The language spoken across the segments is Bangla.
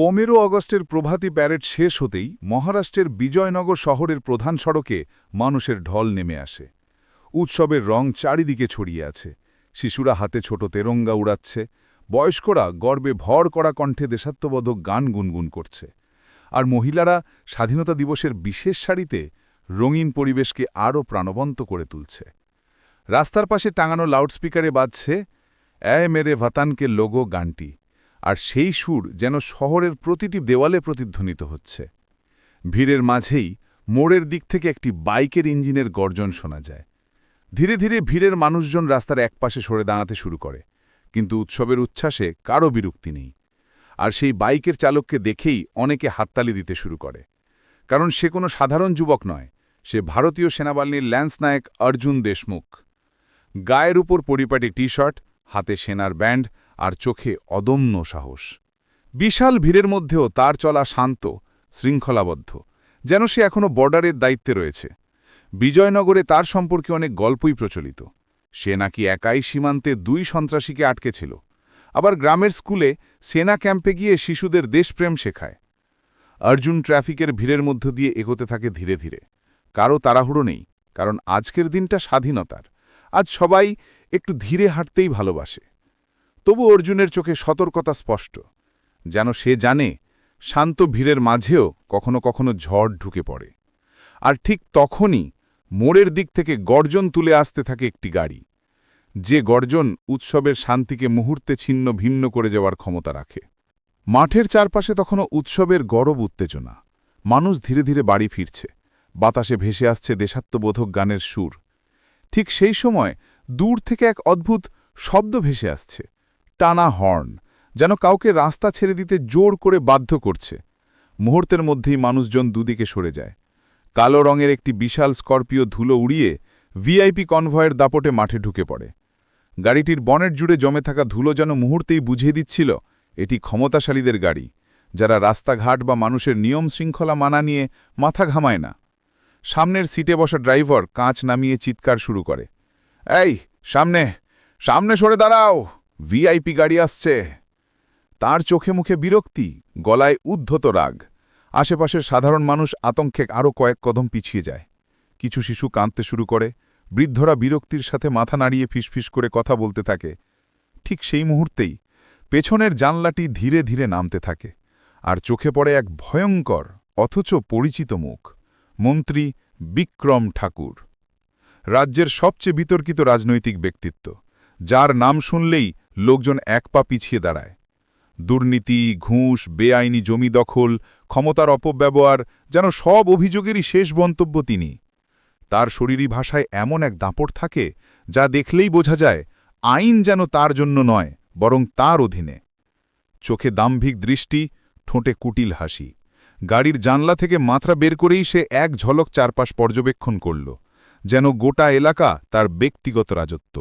পনেরো অগস্টের প্রভাতী প্যারেড শেষ হতেই মহারাষ্ট্রের বিজয়নগর শহরের প্রধান সড়কে মানুষের ঢল নেমে আসে। উৎসবের রং চারিদিকে ছড়িয়ে আছে। শিশুরা হাতে ছোট তেরঙ্গা উড়াচ্ছে। বয়স্করা গর্বে ভর করা কণ্ঠে দেশাত্মবোধক গান গুনগুন করছে। আর মহিলারা স্বাধীনতা দিবসের বিশেষ শাড়িতে রঙিন পরিবেশকে আরও প্রাণবন্ত করে তুলছে। রাস্তার পাশে টাঙানো লাউডস্পিকারে বাজছে অ্যায় মেরে ভাতানকে লোগো গানটি। আর সেই সুর যেন শহরের প্রতিটি দেওয়ালে প্রতিধ্বনিত হচ্ছে। ভিড়ের মাঝেই মোড়ের দিক থেকে একটি বাইকের ইঞ্জিনের গর্জন শোনা যায়। ধীরে ধীরে ভিড়ের মানুষজন রাস্তার একপাশে সরে দাঁড়াতে শুরু করে, কিন্তু উৎসবের উচ্ছ্বাসে কারও বিরক্তি নেই। আর সেই বাইকের চালককে দেখেই অনেকে হাততালি দিতে শুরু করে। কারণ সে কোনো সাধারণ যুবক নয়, সে ভারতীয় সেনাবাহিনীর ল্যান্স নায়ক অর্জুন দেশমুখ। গায়ের উপর পরিপাটি টি শার্ট হাতে সেনার ব্যান্ড আর চোখে অদম্য সাহস। বিশাল ভিড়ের মধ্যেও তার চলা শান্ত, শৃঙ্খলাবদ্ধ, যেন সে এখনও বর্ডারের দায়িত্বে রয়েছে। বিজয়নগরে তার সম্পর্কে অনেক গল্পই প্রচলিত। সে নাকি একাই সীমান্তে দুই সন্ত্রাসীকে আটকেছিল আবার গ্রামের স্কুলে সেনা ক্যাম্পে গিয়ে শিশুদের দেশপ্রেম শেখায়। অর্জুন ট্রাফিকের ভিড়ের মধ্য দিয়ে এগোতে থাকে ধীরে ধীরে। কারও তাড়াহুড়ো নেই, কারণ আজকের দিনটা স্বাধীনতার। আজ সবাই একটু ধীরে হাঁটতেই ভালোবাসে। তবু অর্জুনের চোখে সতর্কতা স্পষ্ট, যেন সে জানে শান্ত ভিড়ের মাঝেও কখনো কখনো ঝড় ঢুকে পড়ে। আর ঠিক তখনই মোড়ের দিক থেকে গর্জন তুলে আসতে থাকে একটি গাড়ি, যে গর্জন উৎসবের শান্তিকে মুহূর্তে ছিন্ন ভিন্ন করে যাওয়ার ক্ষমতা রাখে। মাঠের চারপাশে তখনও উৎসবের গরব উত্তেজনা। মানুষ ধীরে ধীরে বাড়ি ফিরছে, বাতাসে ভেসে আসছে দেশাত্মবোধক গানের সুর। ঠিক সেই সময় দূর থেকে এক অদ্ভুত শব্দ ভেসে আসছে। টানা হর্ন, যেন কাউকে রাস্তা ছেড়ে দিতে জোর করে বাধ্য করছে। মুহূর্তের মধ্যেই মানুষজন দুদিকে সরে যায়। কালো রঙের একটি বিশাল স্করপিও ধুলো উড়িয়ে ভিআইপি কনভয়ের দাপটে মাঠে ঢুকে পড়ে। গাড়িটির বনেট জুড়ে জমে থাকা ধুলো যেন মুহূর্তেই বুঝিয়ে দিচ্ছিল, এটি ক্ষমতাশালীদের গাড়ি, যারা রাস্তাঘাট বা মানুষের নিয়ম শৃঙ্খলা মানা নিয়ে মাথা ঘামায় না। সামনের সিটে বসা ড্রাইভার কাঁচ নামিয়ে চিৎকার শুরু করে। এই, সামনে সামনে সরে দাঁড়াও! ভিআইপি গাড়ি আসছে। তার চোখে মুখে বিরক্তি, গলায় উদ্ধত রাগ। আশেপাশের সাধারণ মানুষ আতঙ্কে আরও কয়েক কদম পিছিয়ে যায়। কিছু শিশু কাঁদতে শুরু করে। বৃদ্ধরা বিরক্তির সাথে মাথা নাড়িয়ে ফিসফিস করে কথা বলতে থাকে। ঠিক সেই মুহূর্তেই পেছনের জানলাটি ধীরে ধীরে নামতে থাকে। আর চোখে পড়ে এক ভয়ঙ্কর, অথচ পরিচিত মুখ, মন্ত্রী বিক্রম ঠাকুর। রাজ্যের সবচেয়ে বিতর্কিত রাজনৈতিক ব্যক্তিত্ব, যার নাম শুনলেই লোকজন এক পা পিছিয়ে দাঁড়ায়। দুর্নীতি, ঘুষ, বেআইনি জমি দখল, ক্ষমতার অপব্যবহার যেন সব অভিযোগেরই শেষ মন্তব্য তিনি। তার শরীরী ভাষায় এমন এক দাপট থাকে যা দেখলেই বোঝা যায় আইন যেন তার জন্য নয়, বরং তার অধীনে। চোখে দাম্ভিক দৃষ্টি, ঠোঁটে কুটিল হাসি। গাড়ির জানলা থেকে মাথা বের করেই সে এক ঝলক চারপাশ পর্যবেক্ষণ করল, যেন গোটা এলাকা তার ব্যক্তিগত রাজত্ব।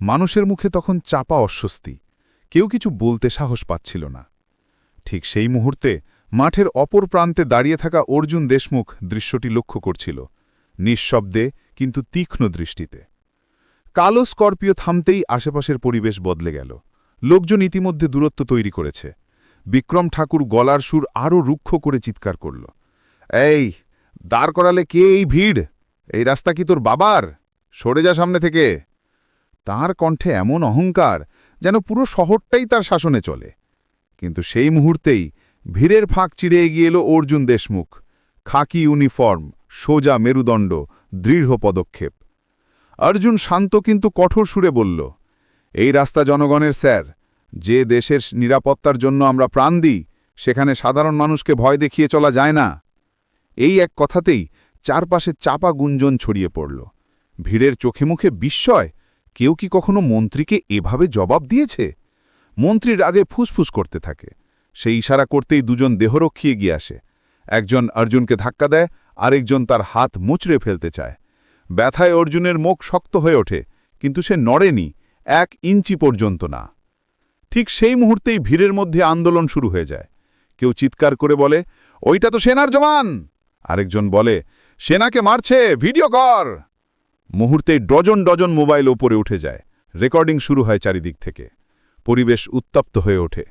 মানুষের মুখে তখন চাপা অস্বস্তি। কেউ কিছু বলতে সাহস পাচ্ছিল না। ঠিক সেই মুহূর্তে মাঠের অপর প্রান্তে দাঁড়িয়ে থাকা অর্জুন দেশমুখ দৃশ্যটি লক্ষ্য করছিল, নিঃশব্দে কিন্তু তীক্ষ্ণ দৃষ্টিতে। কালো স্করপিও থামতেই আশেপাশের পরিবেশ বদলে গেল। লোকজন ইতিমধ্যে দূরত্ব তৈরি করেছে। বিক্রম ঠাকুর গলার সুর আরও রুক্ষ করে চিৎকার করল, এই, দাঁড় করালে কে এই ভিড়? এই রাস্তা কি তোর বাবার? সরে যা সামনে থেকে। তার কণ্ঠে এমন অহংকার যেন পুরো শহরটাই তার শাসনে চলে। কিন্তু সেই মুহূর্তেই ভিড়ের ফাঁক চিড়ে এগিয়ে এলো অর্জুন দেশমুখ। খাকি ইউনিফর্ম, সোজা মেরুদণ্ড, দৃঢ় পদক্ষেপ। অর্জুন শান্ত কিন্তু কঠোর সুরে বলল, এই রাস্তা জনগণের, স্যার। যে দেশের নিরাপত্তার জন্য আমরা প্রাণ দিই, সেখানে সাধারণ মানুষকে ভয় দেখিয়ে চলা যায় না। এই এক কথাতেই চারপাশে চাপা গুঞ্জন ছড়িয়ে পড়ল। ভিড়ের চোখে মুখে বিস্ময় কেউ কি কখনো মন্ত্রীকে এভাবে জবাব দিয়েছে? মন্ত্রীর আগে ফুসফুস করতে থাকে। সেই ইশারা করতেই দুজন দেহরক্ষী এগিয়ে আসে। একজন অর্জুনকে ধাক্কা দেয়, আরেকজন তার হাত মুচড়ে ফেলতে চায়। ব্যথায় অর্জুনের মুখ শক্ত হয়ে ওঠে, কিন্তু সে নড়েনি, এক ইঞ্চি পর্যন্ত না। ঠিক সেই মুহূর্তেই ভিড়ের মধ্যে আন্দোলন শুরু হয়ে যায়। কেউ চিৎকার করে বলে, ওইটা তো সেনার জমান আরেকজন বলে, সেনাকে মারছে, ভিডিও কর! মুহূর্তেই ডজন ডজন মোবাইল ওপরে উঠে যায়। রেকর্ডিং শুরু হয় চারিদিক থেকে। পরিবেশ উত্তপ্ত হয়ে ওঠে।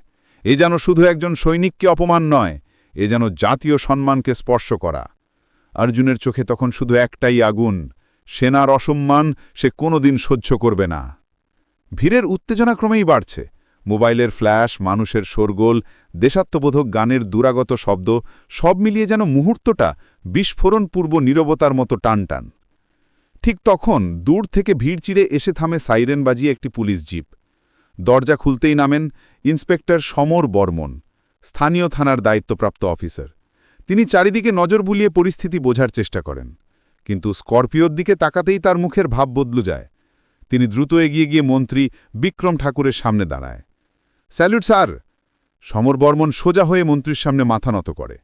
এ যেন শুধু একজন সৈনিককে অপমান নয়, এ যেন জাতীয় সম্মানকে স্পর্শ করা। অর্জুনের চোখে তখন শুধু একটাই আগুন, সেনার অসম্মান সে কোনোদিন সহ্য করবে না। ভিড়ের উত্তেজনা ক্রমেই বাড়ছে। মোবাইলের ফ্ল্যাশ, মানুষের শোরগোল, দেশাত্মবোধক গানের দুরাগত শব্দ, সব মিলিয়ে যেন মুহূর্তটা বিস্ফোরণ পূর্ব নীরবতার মতো টানটান। ঠিক তখন দূর থেকে ভিড় চিড়ে এসে থামে সাইরেন বাজিয়ে একটি পুলিশ জিপ। দরজা খুলতেই নামেন ইন্সপেক্টর সমর বর্মন, স্থানীয় থানার দায়িত্বপ্রাপ্ত অফিসার। তিনি চারিদিকে নজর বুলিয়ে পরিস্থিতি বোঝার চেষ্টা করেন, কিন্তু স্করপিওর দিকে তাকাতেই তার মুখের ভাব বদলু যায়। তিনি দ্রুত এগিয়ে গিয়ে মন্ত্রী বিক্রম ঠাকুরের সামনে দাঁড়ায়। Salute sir! সমর বর্মন সোজা হয়ে মন্ত্রীর সামনে মাথা নত করে।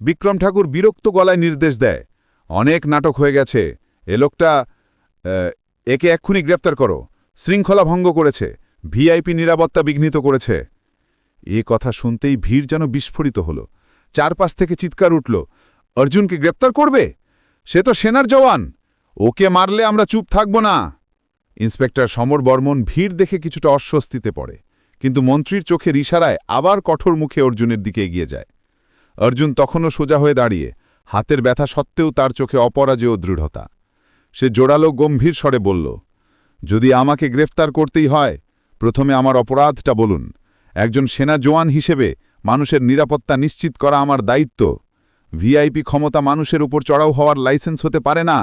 বিক্রম ঠাকুর বিরক্ত গলায় নির্দেশ দেয়, অনেক নাটক হয়ে গেছে এ লোকটা একে এক্ষুনি গ্রেপ্তার করো। শৃঙ্খলা ভঙ্গ করেছে। ভিআইপি নিরাপত্তা বিঘ্নিত করেছে। এ কথা শুনতেই ভিড় যেন বিস্ফোরিত হল। চারপাশ থেকে চিৎকার উঠল, অর্জুনকে গ্রেপ্তার করবে? সে তো সেনার জওয়ান। ওকে মারলে আমরা চুপ থাকব না। ইন্সপেক্টর সমর বর্মন ভিড় দেখে কিছুটা অস্বস্তিতে পড়ে। কিন্তু মন্ত্রীর চোখের ইশারায় আবার কঠোর মুখে অর্জুনের দিকে এগিয়ে যায়। অর্জুন তখনও সোজা হয়ে দাঁড়িয়ে, হাতের ব্যথা সত্ত্বেও তার চোখে অপরাজেয় দৃঢ়তা। সে জোরালো গম্ভীর স্বরে বলল, যদি আমাকে গ্রেফতার করতেই হয়, প্রথমে আমার অপরাধটা বলুন। একজন সেনা জওয়ান হিসেবে মানুষের নিরাপত্তা নিশ্চিত করা আমার দায়িত্ব। ভিআইপি ক্ষমতা মানুষের উপর চড়াও হওয়ার লাইসেন্স হতে পারে না?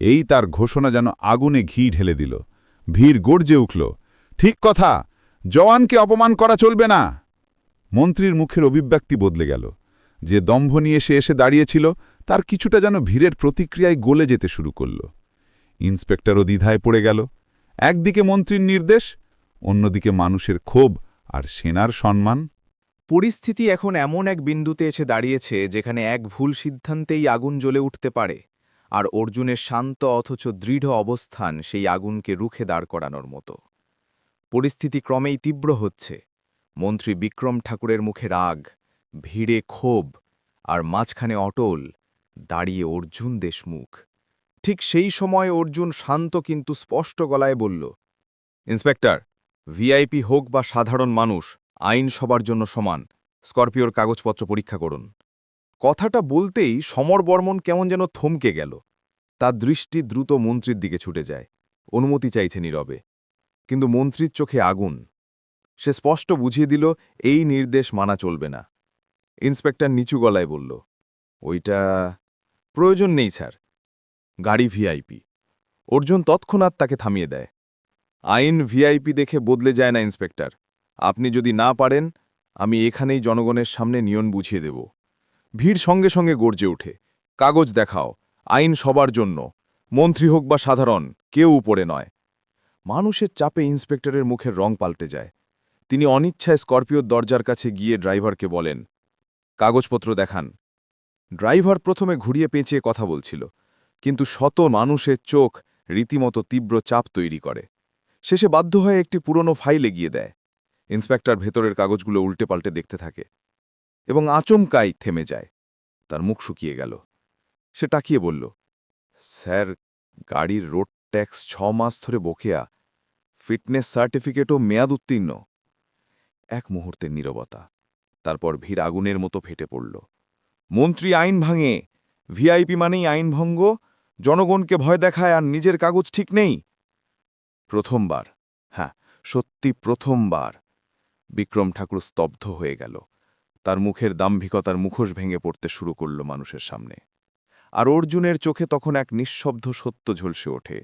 এই তার ঘোষণা যেন আগুনে ঘি ঢেলে দিল। ভিড় গর্জে উঠল, ঠিক কথা, জওয়ানকে অপমান করা চলবে না। মন্ত্রীর মুখের অভিব্যক্তি বদলে গেল। যে দম্ভ নিয়ে সে এসে দাঁড়িয়েছিল তার কিছুটা যেন ভিড়ের প্রতিক্রিয়ায় গলে যেতে শুরু করল। ইন্সপেক্টরও দ্বিধায় পড়ে গেল। একদিকে মন্ত্রীর নির্দেশ, অন্যদিকে মানুষের ক্ষোভ আর সেনার সম্মান। পরিস্থিতি এখন এমন এক বিন্দুতে এসে দাঁড়িয়েছে যেখানে এক ভুল সিদ্ধান্তেই আগুন জ্বলে উঠতে পারে, আর অর্জুনের শান্ত অথচ দৃঢ় অবস্থান সেই আগুনকে রুখে দাঁড় করানোর মতো। পরিস্থিতি ক্রমেই তীব্র হচ্ছে। মন্ত্রী বিক্রম ঠাকুরের মুখে রাগ, ভিড়ে ক্ষোভ আর মাঝখানে অটল দাঁড়িয়ে অর্জুন দেশমুখ। ঠিক সেই সময় অর্জুন শান্ত কিন্তু স্পষ্ট গলায় বলল, ইন্সপেক্টর, ভিআইপি হোক বা সাধারণ মানুষ, আইন সবার জন্য সমান। স্করপিওর কাগজপত্র পরীক্ষা করুন। কথাটা বলতেই সমর বর্মন কেমন যেন থমকে গেল। তার দৃষ্টি দ্রুত মন্ত্রীর দিকে ছুটে যায়। অনুমতি চাইছে নীরবে। কিন্তু মন্ত্রীর চোখে আগুন। সে স্পষ্ট বুঝিয়ে দিল, এই নির্দেশ মানা চলবে না। ইন্সপেক্টর নিচু গলায় বলল, ওইটা প্রয়োজন নেই, স্যার। গাড়ি ভিআইপি। অর্জুন তৎক্ষণাৎ তাকে থামিয়ে দেয়। আইন ভিআইপি দেখে বদলে যায় না, ইন্সপেক্টর। আপনি যদি না পারেন, আমি এখানেই জনগণের সামনে নিয়ন বুঝিয়ে দেব। ভিড় সঙ্গে সঙ্গে গর্জে ওঠে। কাগজ দেখাও, আইন সবার জন্য। মন্ত্রী হোক বা সাধারণ, কেউ উপরে নয়। মানুষের চাপে ইন্সপেক্টরের মুখের রং পাল্টে যায়। তিনি অনিচ্ছায় স্করপিওর দরজার কাছে গিয়ে ড্রাইভারকে বলেন, কাগজপত্র দেখান। ড্রাইভার প্রথমে ঘুরিয়ে পেঁচিয়ে কথা বলছিল, কিন্তু শত মানুষের চোখ রীতিমতো তীব্র চাপ তৈরি করে। শেষে বাধ্য হয়ে একটি পুরনো ফাইল এগিয়ে দেয়। ইন্সপেক্টর ভেতরের কাগজগুলো উল্টে পাল্টে দেখতে থাকে এবং আচমকাই থেমে যায়। তার মুখ শুকিয়ে গেল। সে টাকিয়ে বলল, স্যার, গাড়ির রোড ট্যাক্স ছ মাস ধরে বকেয়া। ফিটনেস সার্টিফিকেটও মেয়াদ উত্তীর্ণ। এক মুহূর্তের নীরবতা। তারপর ভিড় আগুনের মতো ফেটে পড়ল। মন্ত্রী আইন ভাঙে। ভিআইপি মানেই আইনভঙ্গ জনগণকে ভয় দেখায় আর নিজের কাগজ ঠিক নেই। প্রথমবার। হ্যাঁ সত্যি প্রথমবার। বিক্রম ঠাকুর স্তব্ধ হয়ে গেল। তার মুখের দাম্ভিকতার মুখোশ ভেঙে পড়তে শুরু করল মানুষের সামনে। আর অর্জুনের চোখে তখন এক নিঃশব্দ সত্য ঝলসে ওঠে।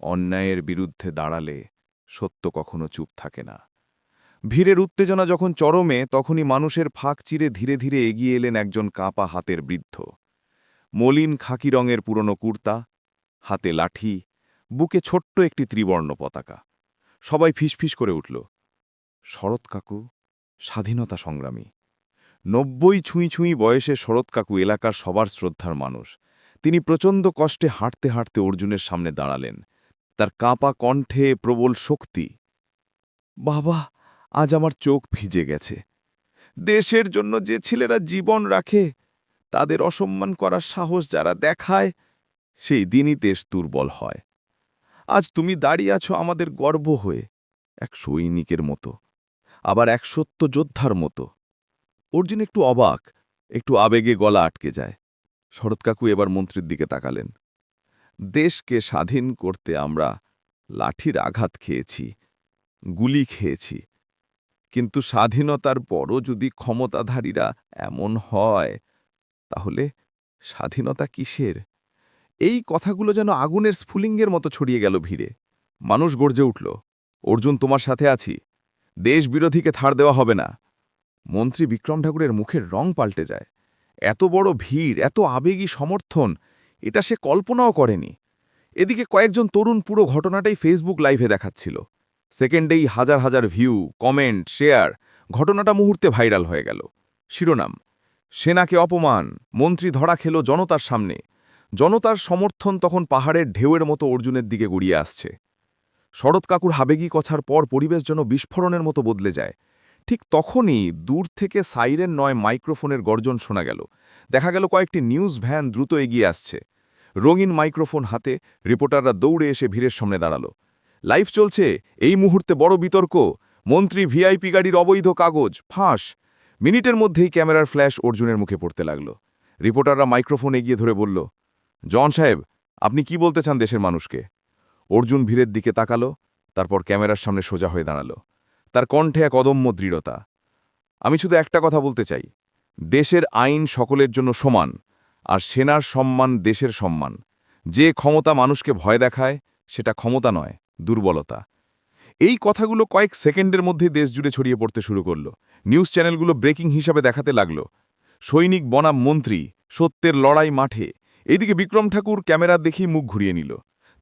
অন্যায়ের বিরুদ্ধে দাঁড়ালে সত্য কখনো চুপ থাকে না। ভিড়ের উত্তেজনা যখন চরমে, তখনই মানুষের ফাঁক চিরে ধীরে ধীরে এগিয়ে এলেন একজন কাঁপা হাতের বৃদ্ধ। মলিন খাকি রঙের পুরনো কুর্তা, হাতে লাঠি, বুকে ছোট্ট একটি ত্রিবর্ণ পতাকা। সবাই ফিসফিস করে উঠল, শরৎ কাকু, স্বাধীনতা সংগ্রামী। নব্বই ছুঁই ছুঁই বয়সে শরৎ কাকু এলাকার সবার শ্রদ্ধার মানুষ। তিনি প্রচণ্ড কষ্টে হাঁটতে হাঁটতে অর্জুনের সামনে দাঁড়ালেন। তার কাঁপা কণ্ঠে প্রবল শক্তি, বাবা আজ আমার চোখ ভিজে গেছে। দেশের জন্য যে ছেলেরা জীবন রাখে, তাদের অসম্মান করার সাহস যারা দেখায়, সেই দিনই দেশ দুর্বল হয়। আজ তুমি দাঁড়িয়ে আছো আমাদের গর্ব হয়ে, এক সৈনিকের মতো, আবার এক সত্য যোদ্ধার মতো। অর্জুন একটু অবাক, একটু আবেগে গলা আটকে যায়। শরৎকাকু এবার মন্ত্রীর দিকে তাকালেন। দেশকে স্বাধীন করতে আমরা লাঠির আঘাত খেয়েছি, গুলি খেয়েছি। কিন্তু স্বাধীনতার পরও যদি ক্ষমতাধারীরা এমন হয়, তাহলে স্বাধীনতা কিসের? এই কথাগুলো যেন আগুনের স্ফুলিঙ্গের মতো ছড়িয়ে গেল ভিড়ে। মানুষ গর্জে উঠল, অর্জুন, তোমার সাথে আছি। দেশ বিরোধীকে ছাড় দেওয়া হবে না। মন্ত্রী বিক্রম ঠাকুরের মুখের রং পাল্টে যায়। এত বড় ভিড়, এত আবেগী সমর্থন, এটা সে কল্পনাও করেনি। এদিকে কয়েকজন তরুণ পুরো ঘটনাটাই ফেসবুক লাইভে দেখাচ্ছিল। সেকেন্ডেই হাজার হাজার ভিউ, কমেন্ট, শেয়ার, ঘটনাটা মুহূর্তে ভাইরাল হয়ে গেল। শিরোনাম, সেনাকে অপমান, মন্ত্রী ধরা খেল জনতার সামনে। জনতার সমর্থন তখন পাহাড়ের ঢেউয়ের মতো অর্জুনের দিকে গড়িয়ে আসছে। শরৎ কাকুর হাবেগী কথার পর পরিবেশ যেন বিস্ফোরণের মতো বদলে যায়। ঠিক তখনই দূর থেকে সাইরেন নয় মাইক্রোফোনের গর্জন শোনা গেল। দেখা গেল কয়েকটি নিউজ ভ্যান দ্রুত এগিয়ে আসছে। রঙিন মাইক্রোফোন হাতে, রিপোর্টাররা দৌড়ে এসে ভিড়ের সামনে দাঁড়াল। লাইভ চলছে। এই মুহূর্তে বড় বিতর্ক। মন্ত্রী ভিআইপি গাড়ির অবৈধ কাগজ, ফাঁস। মিনিটের মধ্যেই ক্যামেরার ফ্ল্যাশ অর্জুনের মুখে পড়তে লাগল। রিপোর্টাররা মাইক্রোফোন এগিয়ে ধরে বলল, জন সাহেব, আপনি কি বলতে চান দেশের মানুষকে? অর্জুন ভিড়ের দিকে তাকালো, তারপর ক্যামেরার সামনে সোজা হয়ে দাঁড়াল। তার কণ্ঠে এক অদম্য দৃঢ়তা। আমি শুধু একটা কথা বলতে চাই। দেশের আইন সকলের জন্য সমান, আর সেনার সম্মান দেশের সম্মান। যে ক্ষমতা মানুষকে ভয় দেখায়, সেটা ক্ষমতা নয়। দুর্বলতা। এই কথাগুলো কয়েক সেকেন্ডের মধ্যে দেশ জুড়ে ছড়িয়ে পড়তে শুরু করল। নিউজ চ্যানেলগুলো ব্রেকিং হিসাবে দেখাতে লাগল। সৈনিক, বনাম, মন্ত্রী, সত্যের লড়াই মাঠে। এদিকে বিক্রম ঠাকুর ক্যামেরা দেখেই মুখ ঘুরিয়ে নিল।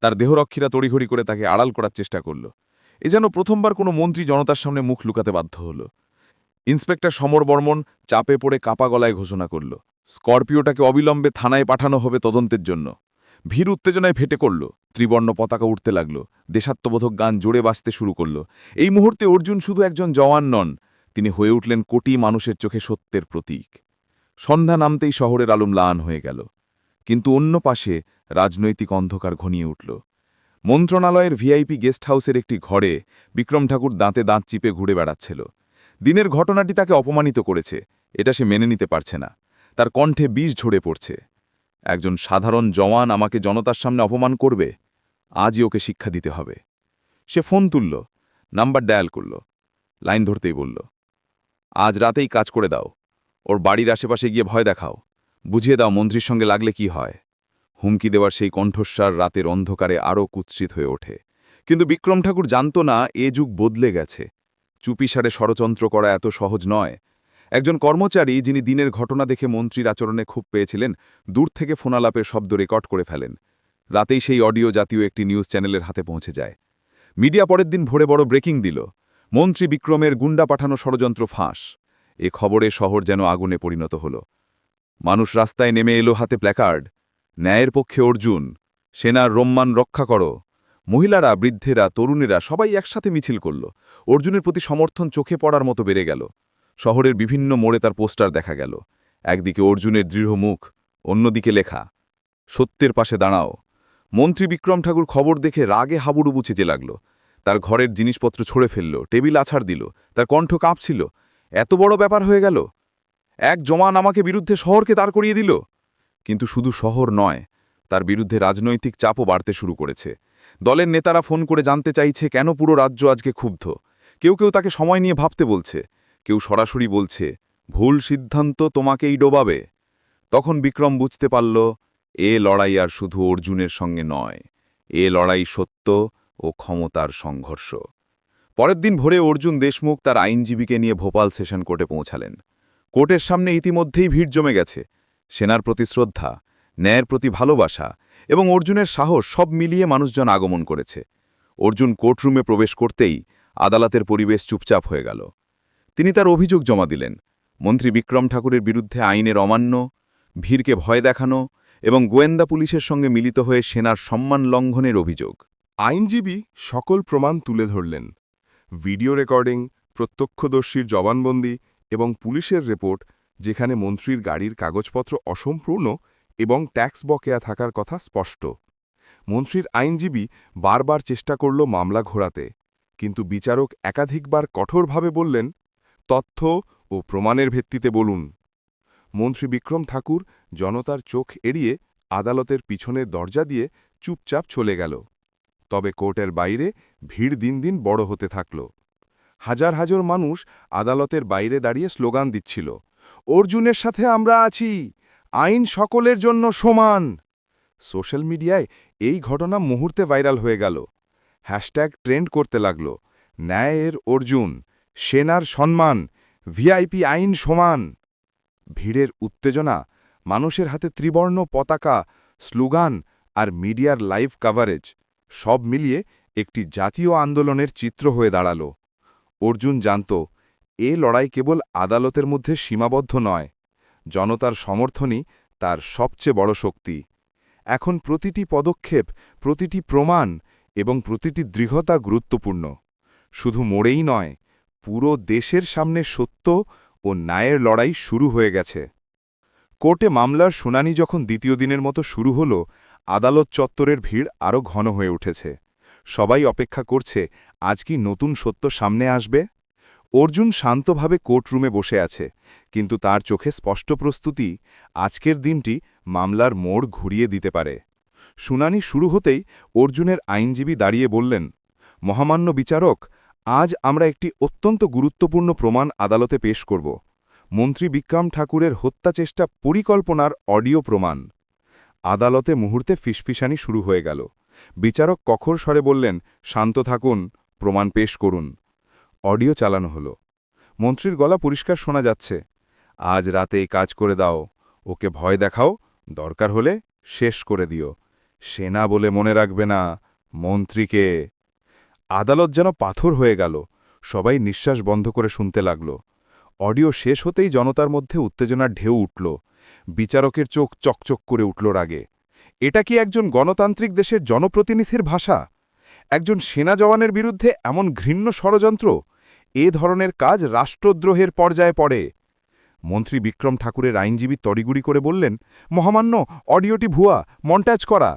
তার দেহরক্ষীরা তড়িঘড়ি করে তাকে আড়াল করার চেষ্টা করল। এ যেন প্রথমবার কোনো মন্ত্রী জনতার সামনে মুখ লুকাতে বাধ্য হল। ইন্সপেক্টর সমর বর্মন চাপে পড়ে কাপা গলায় ঘোষণা করল, স্করপিওটাকে অবিলম্বে থানায় পাঠানো হবে তদন্তের জন্য। ভিড় উত্তেজনায় ফেটে করল, ত্রিবর্ণ পতাকা উঠতে লাগল, দেশাত্মবোধক গান জোরে বাজতে শুরু করল। এই মুহূর্তে অর্জুন শুধু একজন জওয়ান নন, তিনি হয়ে উঠলেন কোটি মানুষের চোখে সত্যের প্রতীক। সন্ধ্যা নামতেই শহরের আলম লান হয়ে গেল। কিন্তু অন্য পাশে রাজনৈতিক অন্ধকার ঘনিয়ে উঠল। মন্ত্রণালয়ের ভিআইপি গেস্ট হাউসের একটি ঘরে বিক্রম ঠাকুর দাঁতে দাঁত চিপে ঘুরে বেড়াচ্ছিল। দিনের ঘটনাটি তাকে অপমানিত করেছে, এটা সে মেনে নিতে পারছে না। তার কণ্ঠে বিষ ঝরে পড়ছে। একজন সাধারণ জওয়ান আমাকে জনতার সামনে অপমান করবে, আজই ওকে শিক্ষা দিতে হবে। সে ফোন তুলল, নাম্বার ডায়াল করল, লাইন ধরতেই বলল, আজ রাতেই কাজ করে দাও, ওর বাড়ির আশেপাশে গিয়ে ভয় দেখাও, বুঝিয়ে দাও মন্ত্রীর সঙ্গে লাগলে কি হয়? হুমকি দেওয়ার সেই কণ্ঠস্বার রাতের অন্ধকারে আরও কুৎসিত হয়ে ওঠে। কিন্তু বিক্রম ঠাকুর জানত না, এ যুগ বদলে গেছে। চুপিসারে ষড়যন্ত্র করা এত সহজ নয় একজন কর্মচারী যিনি দিনের ঘটনা দেখে মন্ত্রীর আচরণে খুব পেয়েছিলেন, দূর থেকে ফোনালাপের শব্দ রেকর্ড করে ফেলেন। রাতেই সেই অডিও জাতীয় একটি নিউজ চ্যানেলের হাতে পৌঁছে যায়। মিডিয়া পরের দিন ভোরে বড় ব্রেকিং দিল। মন্ত্রী বিক্রমের গুন্ডা পাঠানো ষড়যন্ত্র ফাঁস। এ খবরে শহর যেন আগুনে পরিণত হল। মানুষ রাস্তায় নেমে এলো হাতে প্ল্যাকার্ড। ন্যায়ের পক্ষে অর্জুন। সেনার রোম্মান রক্ষা করো। মহিলারা, বৃদ্ধেরা, তরুণেরা সবাই একসাথে মিছিল করল। অর্জুনের প্রতি সমর্থন চোখে পড়ার মতো বেড়ে গেল। শহরের বিভিন্ন মোড়ে তার পোস্টার দেখা গেল। একদিকে অর্জুনের দৃঢ় মুখ, অন্যদিকে লেখা, সত্যের পাশে দাঁড়াও। মন্ত্রী বিক্রম ঠাকুর খবর দেখে রাগে হাবুডুবু চেঁচে লাগল। তার ঘরের জিনিসপত্র ছড়ে ফেলল, টেবিল আছাড় দিল, তার কণ্ঠ কাঁপছিল। এত বড় ব্যাপার হয়ে গেল? এক জমান আমাকে বিরুদ্ধে শহরকে দাঁড় করিয়ে দিল? কিন্তু শুধু শহর নয়, তার বিরুদ্ধে রাজনৈতিক চাপও বাড়তে শুরু করেছে। দলের নেতারা ফোন করে জানতে চাইছে কেন পুরো রাজ্য আজকে ক্ষুব্ধ। কেউ কেউ তাকে সময় নিয়ে ভাবতে বলছে। কেউ সরাসরি বলছে, ভুল সিদ্ধান্ত তোমাকেই ডোবাবে। তখন বিক্রম বুঝতে পারল, এ লড়াই আর শুধু অর্জুনের সঙ্গে নয়, এ লড়াই সত্য ও ক্ষমতার সংঘর্ষ। পরের দিন ভোরে অর্জুন দেশমুখ তার আইনজীবীকে নিয়ে ভোপাল সেশন কোর্টে পৌঁছালেন। কোর্টের সামনে ইতিমধ্যেই ভিড় জমে গেছে। সেনার প্রতি শ্রদ্ধা, ন্যায়ের প্রতি ভালোবাসা এবং অর্জুনের সাহস সব মিলিয়ে মানুষজন আগমন করেছে। অর্জুন কোর্টরুমে প্রবেশ করতেই আদালতের পরিবেশ চুপচাপ হয়ে গেল। তিনি তার অভিযোগ জমা দিলেন। মন্ত্রী বিক্রম ঠাকুরের বিরুদ্ধে আইনের অমান্য, ভিড়কে ভয় দেখানো এবং গোয়েন্দা পুলিশের সঙ্গে মিলিত হয়ে সেনার সম্মান লঙ্ঘনের অভিযোগ। আইনজীবী সকল প্রমাণ তুলে ধরলেন। ভিডিও রেকর্ডিং, প্রত্যক্ষদর্শীর জবানবন্দি এবং পুলিশের রিপোর্ট, যেখানে মন্ত্রীর গাড়ির কাগজপত্র অসম্পূর্ণ এবং ট্যাক্স বকেয়া থাকার কথা স্পষ্ট। মন্ত্রীর আইনজীবী বারবার চেষ্টা করল মামলা ঘোরাতে, কিন্তু বিচারক একাধিকবার কঠোরভাবে বললেন তথ্য ও প্রমাণের ভিত্তিতে বলুন। মন্ত্রী বিক্রম ঠাকুর জনতার চোখ এড়িয়ে আদালতের পিছনের দরজা দিয়ে চুপচাপ চলে গেল। তবে কোর্টের বাইরে ভিড় দিন দিন বড় হতে থাকল। হাজার হাজার মানুষ আদালতের বাইরে দাঁড়িয়ে স্লোগান দিচ্ছিল, অর্জুনের সাথে আমরা আছি, আইন সকলের জন্য সমান। সোশ্যাল মিডিয়ায় এই ঘটনা মুহূর্তে ভাইরাল হয়ে গেল। হ্যাশট্যাগ ট্রেন্ড করতে লাগল, ন্যায়ের অর্জুন। সেনার সম্মান, ভিআইপি আইন সমান। ভিড়ের উত্তেজনা, মানুষের হাতে ত্রিবর্ণ পতাকা, স্লোগান আর মিডিয়ার লাইভ কাভারেজ, সব মিলিয়ে একটি জাতীয় আন্দোলনের চিত্র হয়ে দাঁড়াল। অর্জুন জানত, এ লড়াই কেবল আদালতের মধ্যে সীমাবদ্ধ নয়, জনতার সমর্থনই তার সবচেয়ে বড় শক্তি। এখন প্রতিটি পদক্ষেপ, প্রতিটি প্রমাণ এবং প্রতিটি দৃঢ়তা গুরুত্বপূর্ণ। শুধু মোড়েই নয় পুরো দেশের সামনে সত্য ও ন্যায়ের লড়াই শুরু হয়ে গেছে। কোর্টে মামলার শুনানি যখন দ্বিতীয় দিনের মতো শুরু হল, আদালত চত্বরের ভিড় আরও ঘন হয়ে উঠেছে। সবাই অপেক্ষা করছে, আজ কি নতুন সত্য সামনে আসবে? অর্জুন শান্তভাবে কোর্টরুমে বসে আছে, কিন্তু তার চোখে স্পষ্ট প্রস্তুতি, আজকের দিনটি মামলার মোড় ঘুরিয়ে দিতে পারে। শুনানি শুরু হতেই অর্জুনের আইনজীবী দাঁড়িয়ে বললেন, মহামান্য বিচারক আজ আমরা একটি অত্যন্ত গুরুত্বপূর্ণ প্রমাণ আদালতে পেশ করব। মন্ত্রী বিক্রম ঠাকুরের হত্যা চেষ্টা পরিকল্পনার অডিও প্রমাণ। আদালতে মুহূর্তে ফিসফিসানি শুরু হয়ে গেল। বিচারক কখর স্বরে বললেন, শান্ত থাকুন, প্রমাণ পেশ করুন। অডিও চালানো হল। মন্ত্রীর গলা পরিষ্কার শোনা যাচ্ছে। আজ রাতে এই কাজ করে দাও। ওকে ভয় দেখাও। দরকার হলে শেষ করে দিও। সেনা বলে মনে রাখবে না মন্ত্রীকে। আদালত যেন পাথর হয়ে গেল। সবাই নিঃশ্বাস বন্ধ করে শুনতে লাগল। অডিও শেষ হতেই জনতার মধ্যে উত্তেজনার ঢেউ উঠল। বিচারকের চোখ চকচক করে উঠল রাগে। এটা কি একজন গণতান্ত্রিক দেশের জনপ্রতিনিধির ভাষা? একজন সেনা জওয়ানের বিরুদ্ধে এমন ঘৃণ্য ষড়যন্ত্র? এ ধরনের কাজ রাষ্ট্রদ্রোহের পর্যায়ে পড়ে। মন্ত্রী বিক্রম ঠাকুরের আইনজীবী তড়িগুড়ি করে বললেন, মহামান্য, অডিওটি ভুয়া, মন্টাজ করা।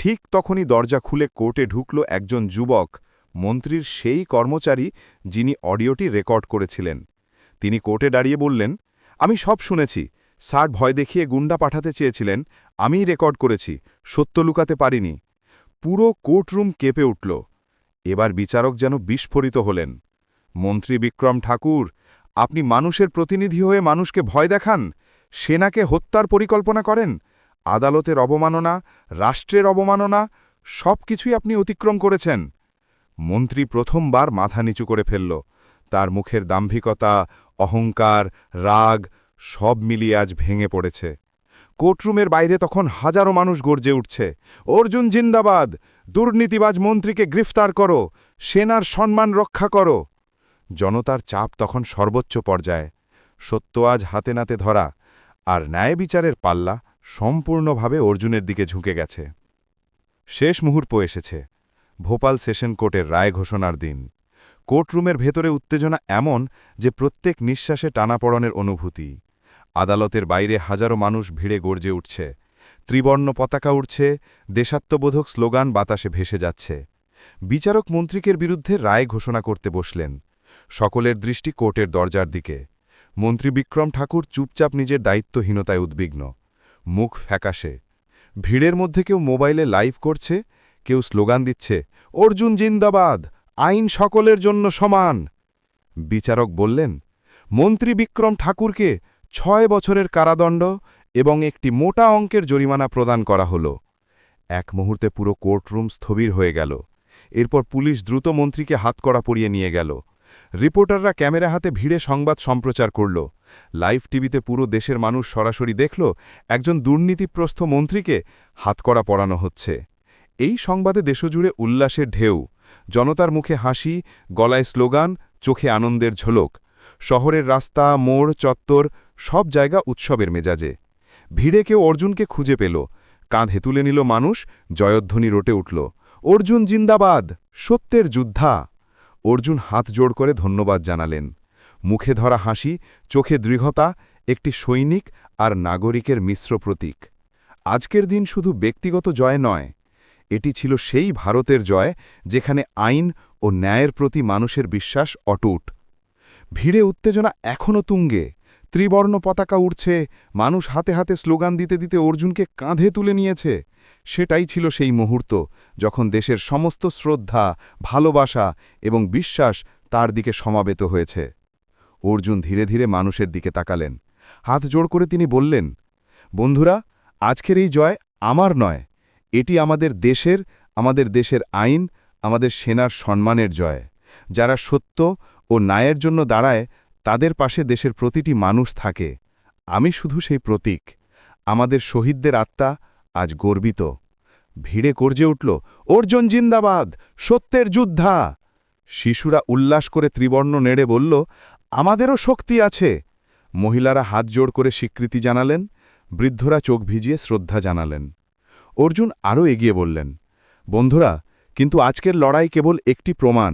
ঠিক তখনই দরজা খুলে কোর্টে ঢুকল একজন যুবক। মন্ত্রীর সেই কর্মচারী যিনি অডিওটি রেকর্ড করেছিলেন। তিনি কোর্টে দাঁড়িয়ে বললেন, আমি সব শুনেছি। স্যার ভয় দেখিয়ে গুন্ডা পাঠাতে চেয়েছিলেন। আমিই রেকর্ড করেছি। সত্য লুকাতে পারিনি। পুরো কোর্টরুম কেঁপে উঠল। এবার বিচারক যেন বিস্ফোরিত হলেন। মন্ত্রী বিক্রম ঠাকুর, আপনি মানুষের প্রতিনিধি হয়ে মানুষকে ভয় দেখান? সেনাকে হত্যার পরিকল্পনা করেন? আদালতের অবমাননা, রাষ্ট্রের অবমাননা সব কিছুই আপনি অতিক্রম করেছেন। মন্ত্রী প্রথমবার মাথা নিচু করে ফেলল। তার মুখের দাম্ভিকতা, অহংকার, রাগ সব মিলিয়ে আজ ভেঙে পড়েছে। কোর্টরুমের বাইরে তখন হাজারো মানুষ গর্জে উঠছে, অর্জুন জিন্দাবাদ! দুর্নীতিবাজ মন্ত্রীকে গ্রেফতার করো! সেনার সম্মান রক্ষা করো! জনতার চাপ তখন সর্বোচ্চ পর্যায়ে। সত্য আজ হাতে নাতে ধরা, আর ন্যায় বিচারের পাল্লা সম্পূর্ণভাবে অর্জুনের দিকে ঝুঁকে গেছে। শেষ মুহূর্ত এসেছে। ভোপাল সেশন কোর্টের রায় ঘোষণার দিন। কোর্টরুমের ভেতরে উত্তেজনা এমন যে প্রত্যেক নিঃশ্বাসে টানাপড়নের অনুভূতি। আদালতের বাইরে হাজারো মানুষ ভিড়ে গর্জে উঠছে। ত্রিবর্ণ পতাকা উঠছে দেশাত্মবোধক স্লোগান বাতাসে ভেসে যাচ্ছে। বিচারক মন্ত্রীকের বিরুদ্ধে রায় ঘোষণা করতে বসলেন। সকলের দৃষ্টি কোর্টের দরজার দিকে। মন্ত্রী বিক্রম ঠাকুর চুপচাপ নিজের দায়িত্বহীনতায় উদ্বিগ্ন। মুখ ফ্যাকাশে। ভিড়ের মধ্যে কেউ মোবাইলে লাইভ করছে কেউ স্লোগান দিচ্ছে, অর্জুন জিন্দাবাদ, আইন সকলের জন্য সমান। বিচারক বললেন, মন্ত্রী বিক্রম ঠাকুরকে ছয় বছরের কারাদণ্ড এবং একটি মোটা অঙ্কের জরিমানা প্রদান করা হল। এক মুহূর্তে পুরো কোর্টরুম স্থবির হয়ে গেল। এরপর পুলিশ দ্রুত মন্ত্রীকে হাতকড়া পরিয়ে নিয়ে গেল। রিপোর্টাররা ক্যামেরা হাতে ভিড়ে সংবাদ সম্প্রচার করল। লাইভ টিভিতে পুরো দেশের মানুষ সরাসরি দেখল, একজন দুর্নীতিপ্রস্থ মন্ত্রীকে হাতকড়া পরানো হচ্ছে। এই সংবাদে দেশজুড়ে উল্লাসের ঢেউ, জনতার মুখে হাসি, গলায় স্লোগান, চোখে আনন্দের ঝলক, শহরের রাস্তা, মোড়, চত্বর, সব জায়গা উৎসবের মেজাজে। ভিড়ে কেউ অর্জুনকে খুঁজে পেল, কাঁধে তুলে নিল মানুষ, জয়ধ্বনি রোটে উঠল, অর্জুন জিন্দাবাদ, সত্যের যুদ্ধা। অর্জুন হাত জোড় করে ধন্যবাদ জানালেন। মুখে ধরা হাসি, চোখে দৃঢ়তা, একটি সৈনিক আর নাগরিকের মিশ্র প্রতীক। আজকের দিন শুধু ব্যক্তিগত জয় নয় এটি ছিল সেই ভারতের জয় যেখানে আইন ও ন্যায়ের প্রতি মানুষের বিশ্বাস অটুট। ভিড়ে উত্তেজনা এখনও তুঙ্গে। ত্রিবর্ণ পতাকা উঠছে মানুষ হাতে হাতে স্লোগান দিতে দিতে অর্জুনকে কাঁধে তুলে নিয়েছে। সেটাই ছিল সেই মুহূর্ত যখন দেশের সমস্ত শ্রদ্ধা, ভালোবাসা এবং বিশ্বাস তার দিকে সমাবেত হয়েছে। অর্জুন ধীরে ধীরে মানুষের দিকে তাকালেন। হাত জোড় করে তিনি বললেন, বন্ধুরা, আজকের এই জয় আমার নয় এটি আমাদের দেশের আমাদের দেশের আইন, আমাদের সেনার সম্মানের জয়। যারা সত্য ও ন্যায়ের জন্য দাঁড়ায়, তাদের পাশে দেশের প্রতিটি মানুষ থাকে। আমি শুধু সেই প্রতীক। আমাদের শহীদদের আত্মা আজ গর্বিত। ভিড়ে গর্জে উঠল, অর্জুন জিন্দাবাদ! সত্যের যুদ্ধা! শিশুরা উল্লাস করে ত্রিবর্ণ নেড়ে বলল, আমাদেরও শক্তি আছে। মহিলারা হাত জোড় করে স্বীকৃতি জানালেন, বৃদ্ধরা চোখ ভিজিয়ে শ্রদ্ধা জানালেন। অর্জুন আরও এগিয়ে বললেন, বন্ধুরা, কিন্তু আজকের লড়াই কেবল একটি প্রমাণ।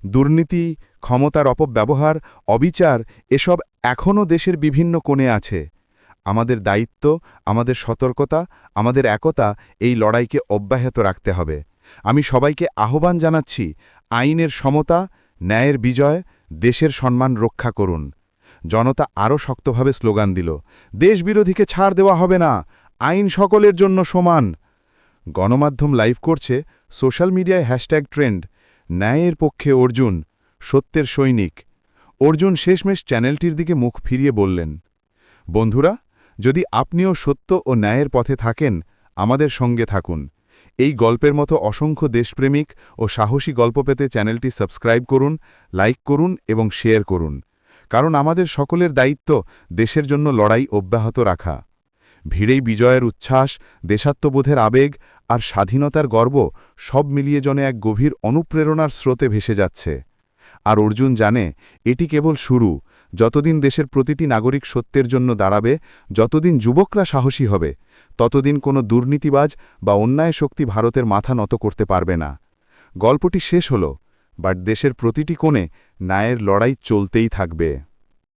দুর্নীতি, ক্ষমতার অপব্যবহার, অবিচার, এসব এখনও দেশের বিভিন্ন কোণে আছে। আমাদের দায়িত্ব, আমাদের সতর্কতা, আমাদের একতা এই লড়াইকে অব্যাহত রাখতে হবে। আমি সবাইকে আহ্বান জানাচ্ছি, আইনের সমতা, ন্যায়ের বিজয়, দেশের সম্মান রক্ষা করুন। জনতা আরও শক্তভাবে স্লোগান দিল, দেশবিরোধীকে ছাড় দেওয়া হবে না। আইন সকলের জন্য সমান। গণমাধ্যম লাইভ করছে সোশ্যাল মিডিয়ায় হ্যাশট্যাগ ট্রেন্ড, ন্যায়ের পক্ষে অর্জুন, সত্যের সৈনিক। অর্জুন শেষমেশ চ্যানেলটির দিকে মুখ ফিরিয়ে বললেন, বন্ধুরা, যদি আপনিও সত্য ও ন্যায়ের পথে থাকেন, আমাদের সঙ্গে থাকুন। এই গল্পের মতো অসংখ্য দেশপ্রেমিক ও সাহসী গল্প পেতে চ্যানেলটি সাবস্ক্রাইব করুন, লাইক করুন এবং শেয়ার করুন। কারণ আমাদের সকলের দায়িত্ব দেশের জন্য লড়াই অব্যাহত রাখা। ভিড়েই বিজয়ের উচ্ছ্বাস, দেশাত্মবোধের আবেগ আর স্বাধীনতার গর্ব সব মিলিয়ে জনে এক গভীর অনুপ্রেরণার স্রোতে ভেসে যাচ্ছে। আর অর্জুন জানে, এটি কেবল শুরু। যতদিন দেশের প্রতিটি নাগরিক সত্যের জন্য দাঁড়াবে, যতদিন যুবকরা সাহসী হবে, ততদিন কোনো দুর্নীতিবাজ বা অন্যায় শক্তি ভারতের মাথা নত করতে পারবে না। গল্পটি শেষ হল, বাট দেশের প্রতিটি কোণে ন্যায়ের লড়াই চলতেই থাকবে।